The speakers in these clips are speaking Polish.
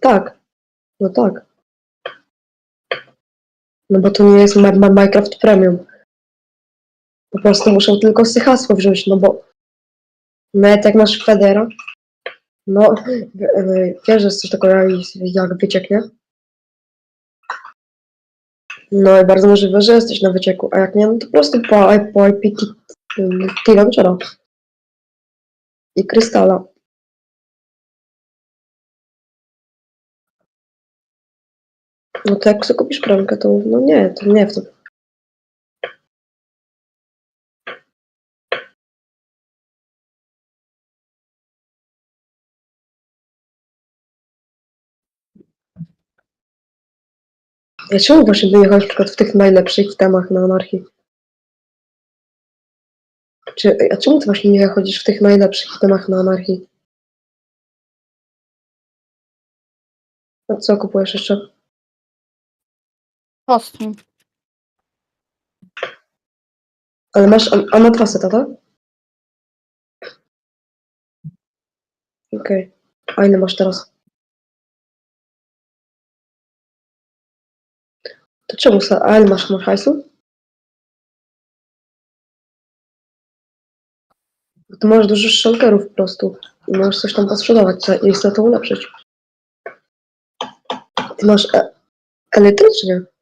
Tak. No tak. No bo to nie jest Ma- Minecraft Premium. Po prostu muszę tylko sobie hasło wziąć, no bo nawet jak masz Federa, no wiesz, że coś takiego jak- wyciek, nie? No i bardzo możliwe, że jesteś na wycieku, a jak nie, no to po prostu po, IP T-Launchera i Krystala. No to jak sobie kupisz pralkę, to no nie, to nie w to. Ja czemu właśnie by jechać na przykład w tych najlepszych temach na anarchii? Czy, a czemu ty właśnie nie chodzisz w tych najlepszych temach na anarchii? A co kupujesz jeszcze? Kostium. Ale masz, a, a na dwa. A ile masz teraz? To czemu sa, a ile masz, masz hajsu? To masz dużo szalkerów po prostu i możesz coś tam posprzedawać i chcę to ulepszyć. Ty masz e elitry, czy nie?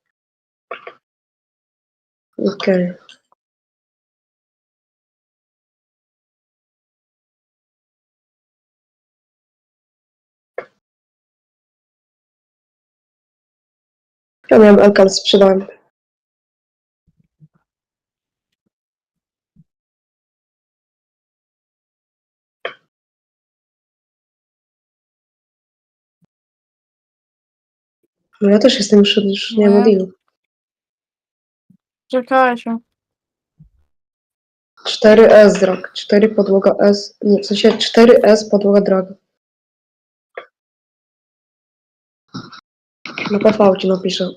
Okej. Ja miałem Elkan, sprzedałem. No ja też jestem już, już nie No. ma dealu. Czekajcie. 4S drag, 4 podłoga S, nie, w sensie 4S podłoga drag. Na PV ci napiszę.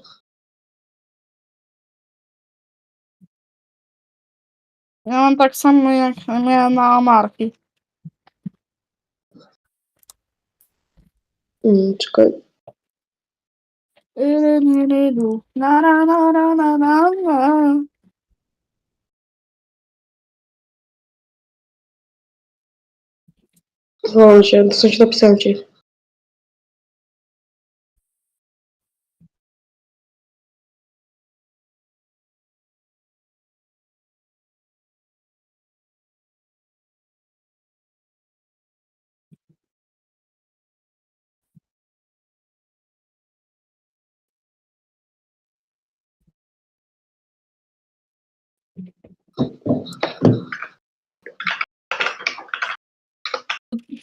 Ja mam tak samo jak miałem na Amarki. Mm, czekaj. Na na na na na. Zwołam się, to coś napisałem ci.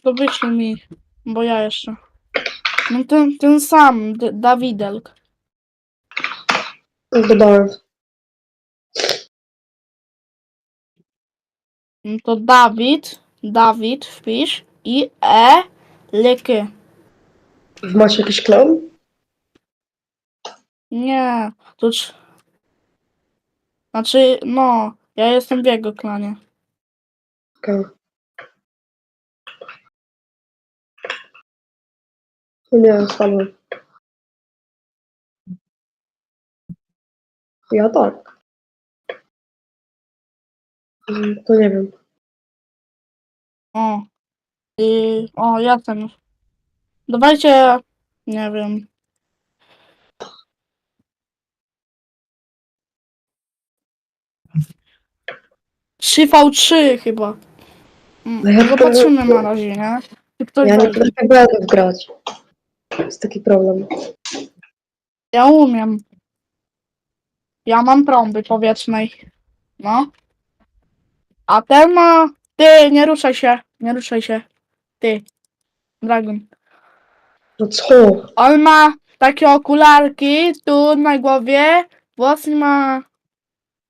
To wyślij mi, bo ja jeszcze. No ten, ten sam, D- Dawidelk. Dodałem. No to Dawid, Dawid wpisz i E, lyky. Macie jakiś klan? Nie, to cz... Znaczy, no, ja jestem w jego klanie. Okej. Nie, spadłem. Ja tak. Mm, To nie wiem. O. I, o, ja ten. Dawajcie, nie wiem. Trzy v 3 chyba. Mm, No ja Zobaczymy na razie, nie? Czy ktoś Ja nie bedów grać. Jest taki problem. Ja umiem. Ja mam trąby powietrznej. No. A ten ma... Ty, nie ruszaj się. Nie ruszaj się. Ty. Dragon. No co? On ma takie okularki tu na głowie. Włosy ma...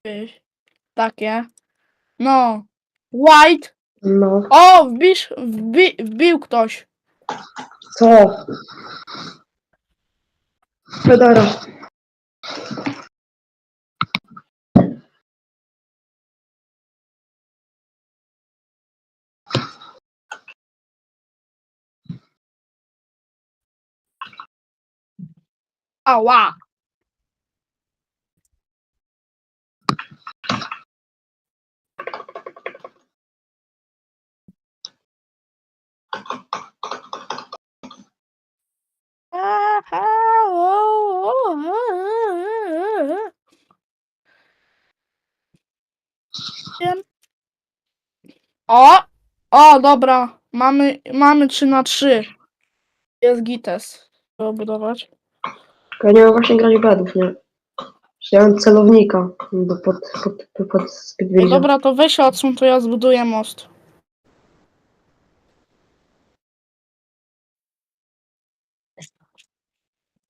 wiesz, Takie. No. White. No. O, wbisz, wbi, wbił ktoś. Co? Federa. Ała! Wiem. O! O, dobra. Mamy, mamy 3 na 3. Jest gites. Trzeba budować. Ja nie mam właśnie grać bedów, nie? Ja mam celownika pod, pod, pod, pod speedbridge'em. dobra, to weź się odsuń, to ja zbuduję most.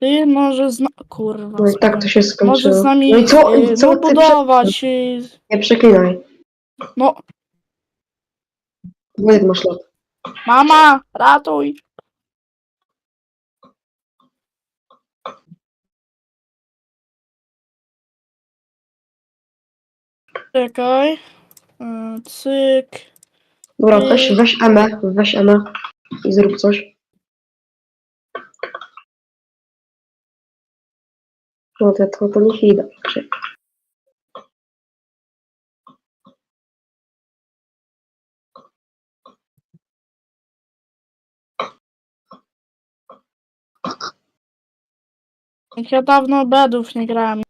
Ty może zna... Kurwa. No i tak to się Może skończyło. z nami No i co? y, I co no, ty prze... budować. y, Nie przeklinaj. No, Bo jak masz lat? mama, ratuj. Czekaj. Y, Cyk. Dobra, Ty- weź, weź Emę, weź Emę i zrób coś. No to, to, niech. Czy- Jak ja dawno bedów nie grałem.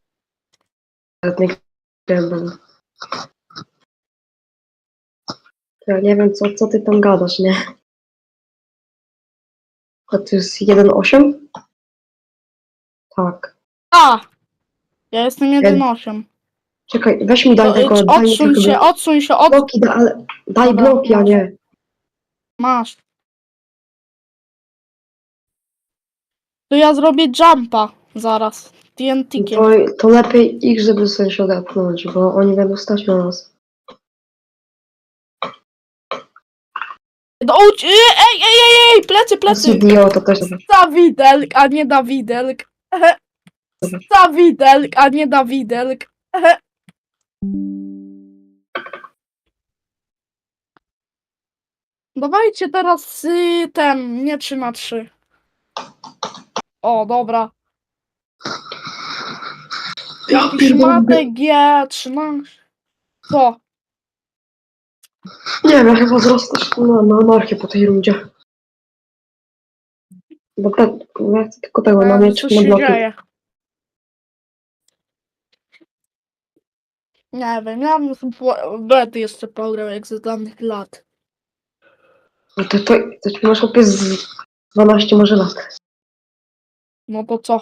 Ja nie wiem, co, co ty tam gadasz, nie? A to jest 1.8? Tak. A! Ja jestem 1.8. Czekaj, weź mi daj y, daj mi Odsuń tylko się, odsuń się, od... bloki, da, ale daj Dobra, bloki, a nie. Masz. To ja zrobię jumpa zaraz. TNT-kiem. To, to lepiej ich, żeby sobie się odepchnąć, bo oni będą stać na nas. No, uć- ej, ej, ej, ej, plecy, plecy. CDO to też Dawidelk, a nie Dawidelk. Dawidelk, a nie Dawidelk. Dawajcie teraz y, ten, nie 3 na 3. O, dobra. Jakiś pierdolę. matek G13. Co? Nie wiem, ja chyba wzrosnę na, na anarchię po tej rundzie. Bo te, ja chcę tylko tego na miecz, na się bloki. dzieje? Nie wiem, ja bym bety jeszcze pograł jak za danych lat. No to, to, to ci masz chłopie z 12 może lat. No to co?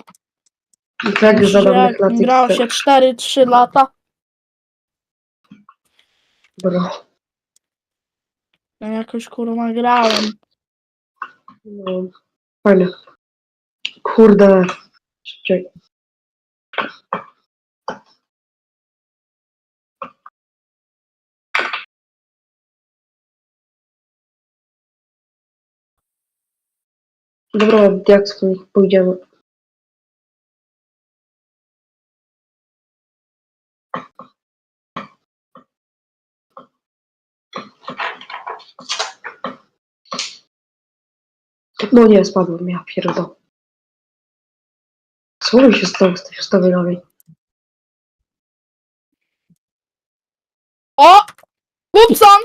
I to jak za danych Jak lat. grało ich- się 4-3 lata, Dobra. ja jakoś kurwa grałem. No, fajnie. Kurde. Szybciej. Dobra, jak nich pójdziemy? No nie, spadłem, ja pierdolę. Co mi się stało z tej ustawieniowej? O! Kupson!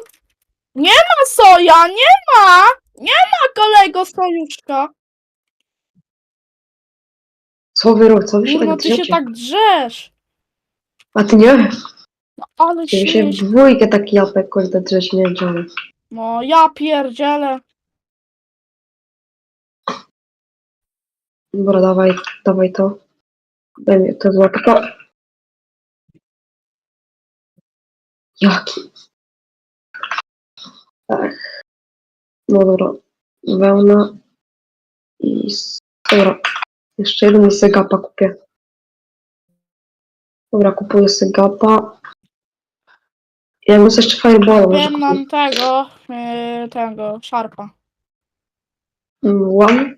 Nie ma soja, nie ma! Nie ma kolego sojuszka. Co wy robicie? Co wy się Kurwa, tak ty się drzecie? tak drzesz. A ty nie? No, ale Ty się w śmieć. dwójkę taki japek, kurde, drzeć, nie wiem czemu. No ja pierdzielę. Dobra, dawaj, dawaj to. Daj mi to złapę. To. Jaki? Ach. No dobra. Wełna i s- dobra. Jeszcze jeden segapa kupię. Dobra, kupuję segapa. Ja bym jeszcze fireballa może Wiem kupił. nam tego, yy, tego, szarpa. Mm.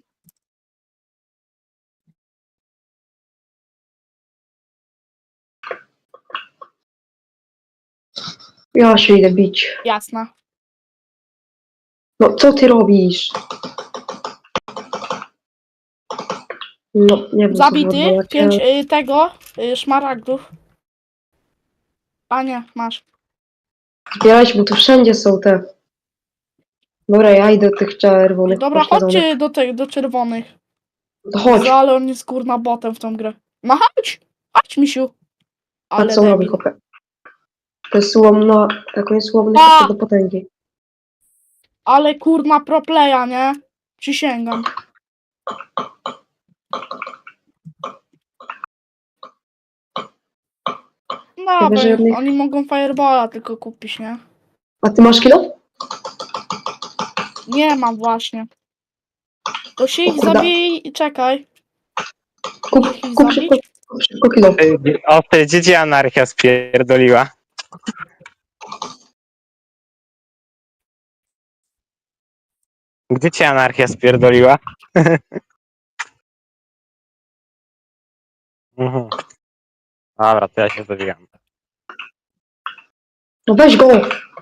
Ja się idę bić. Jasne. No co ty robisz? No, nie wiem. Zabity, wywołać, pięć ale- y, tego, y, szmaragdów. Panie, masz. Zbierać, bo tu wszędzie są te. Dobra, ja idę do tych czerwonych. Dobra, chodźcie do, tych, do czerwonych. To chodź. Ale on jest kurna botem w tą grę. No chodź! Chodź, misiu. A Ale co robi debil. chłopie? To jest słomna, jak on jest słomny, A! to do potęgi. Ale kurna proplaya, nie? Przysięgam. Że jednych- oni mogą Fireballa tylko kupić, nie? A ty masz kilo? Nie mam właśnie. To się O ich zabije i czekaj. Kup, Ich kup zabić? kup szybko kilo. O, ty, gdzie cię anarchia spierdoliła? Gdzie cię anarchia spierdoliła? Mhm. Dobra, to ja się zabijam. No weź go!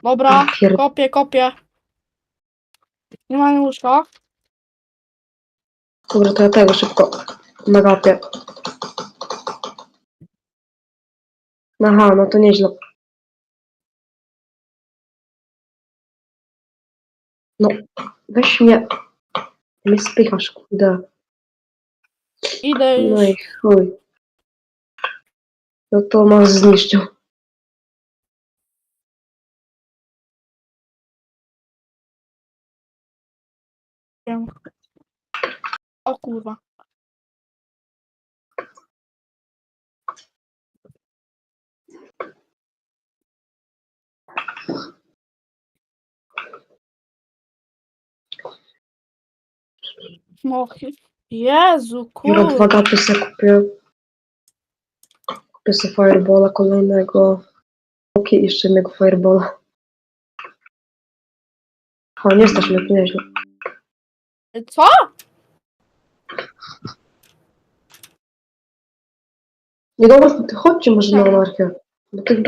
Dobra, Pier... kopię, kopię. Nie ma łóżka. Dobra, to ja tego szybko nagapię. Aha, no to nieźle. No, weź mnie. Mnie spychasz, kurde. Idę już. No i chuj. No to nas zniszczył. O kurwa. No, Jezu, Dobra, dwa kurwa. gapy sobie kupię. Kupię sobie Firebola kolejnego. Oki i jeszcze jednego Firebola. O, nie stać mnie, to nieźle. Co? Nie dobra, ty chodźcie może na Tak. anarchię. Bo tych,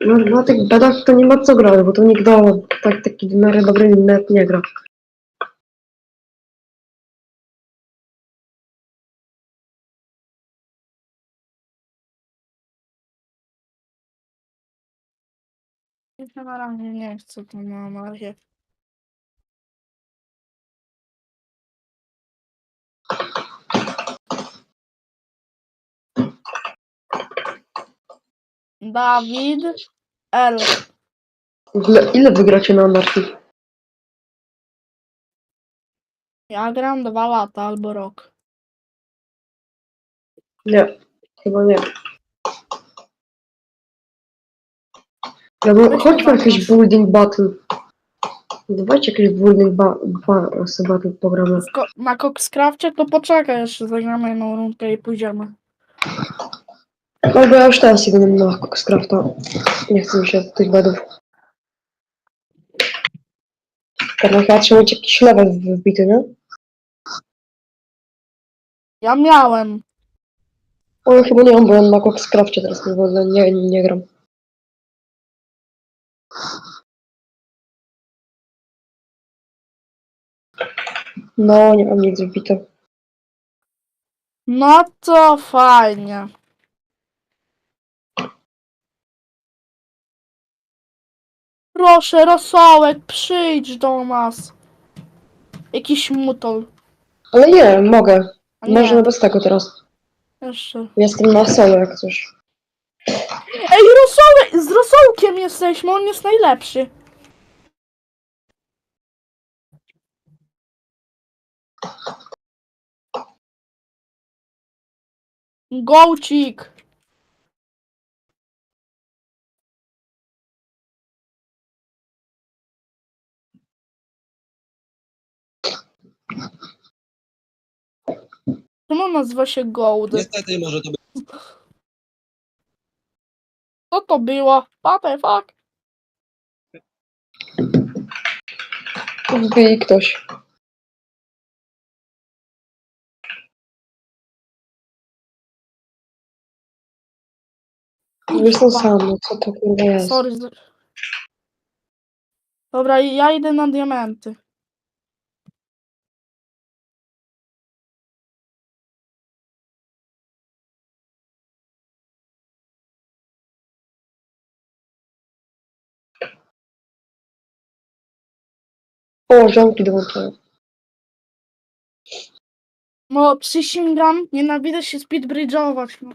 na, na tych bedach to nie ma co grać, bo to nikt do tak, taki w miarę dobry net nie gra. Razie nie chcę to na anarchię. Dawid L. Ile, ile wygracie na anarchii? Ja gram dwa lata albo rok. Nie, chyba nie. Ja bym, chodźmy jakiś building battle. Dawajcie jakiś building ba, ba, battle pogramy. W ko- na Coxcrafcie to poczekaj jeszcze, zagramy jedną rundkę i pójdziemy. No bo ja już teraz idę na Coxcrafta. Nie chcę mi się tych bedów. Teraz ja trzeba mieć jakiś level wbity, nie? Ja miałem. O, ja chyba nie mam, bo ja na Coxcrafcie teraz w ogóle nie, nie, nie gram. No, nie mam nic wbite. No to fajnie. Proszę, Rosołek, przyjdź do nas. Jakiś mutol. Ale nie, mogę. A nie, Można bez tego teraz. jeszcze. Jestem na solo jak coś. Ej, Rosołek! Z Rosołkiem jesteśmy, on jest najlepszy. Gołcik! Czemu nazywa się Gold? Niestety może to być Co to było? What the fuck? Wbij ktoś. Jestem Kurwa. sam, no co to kurwa jest? Sorry. z- Dobra, ja idę na diamenty. O, ziomki dołączają. No, przysięgam, nienawidzę się speedbridge'ować. No.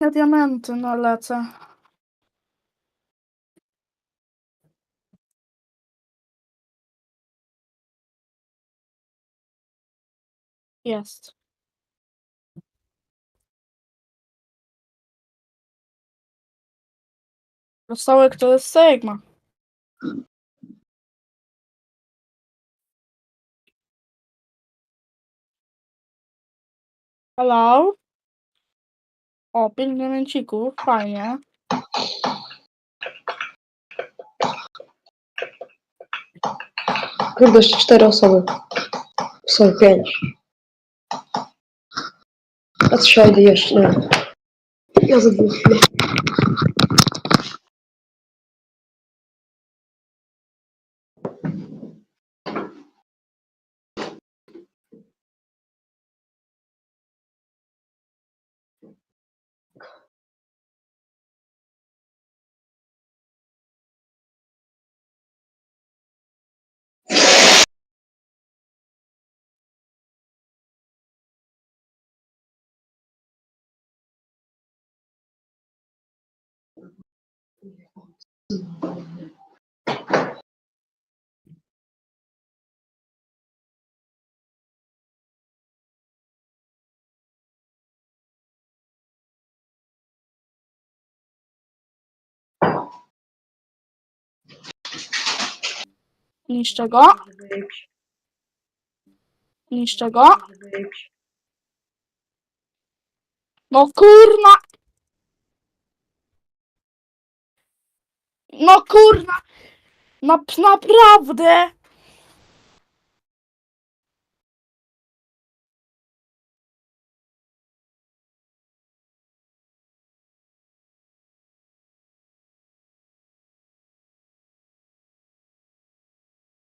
Ja diamenty, no lecę. Jest. Rosołek to jest Sigma. Hello? O, pięć diamencików, fajnie. Kurde, jeszcze cztery osoby. Są pięć. A trzy jeszcze. Ja za. Niszczę go, niszczę go. No kurna! No kurna! No p- naprawdę!